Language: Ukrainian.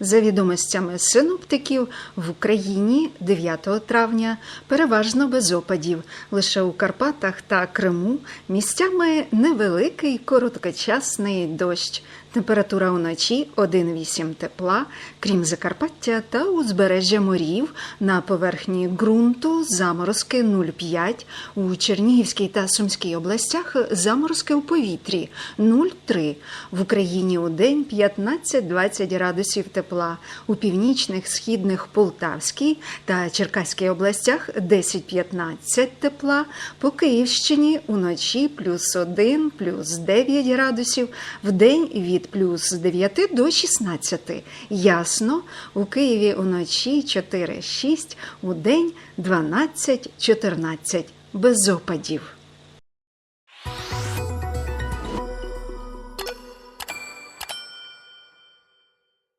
За відомостями синоптиків, в Україні 9 травня переважно без опадів. Лише у Карпатах та Криму місцями невеликий короткочасний дощ. Температура уночі 1,8 тепла, крім Закарпаття та узбережжя морів. На поверхні ґрунту заморозки 0,5, у Чернігівській та Сумській областях заморозки у повітрі 0,3. В Україні у день 15-20 градусів тепла, у північних, східних Полтавській та Черкаській областях 10-15 тепла, по Київщині уночі плюс 1, плюс 9 градусів, в день від плюс 9 до 16. Ясно, у Києві уночі 4-6, у день 12-14, без опадів.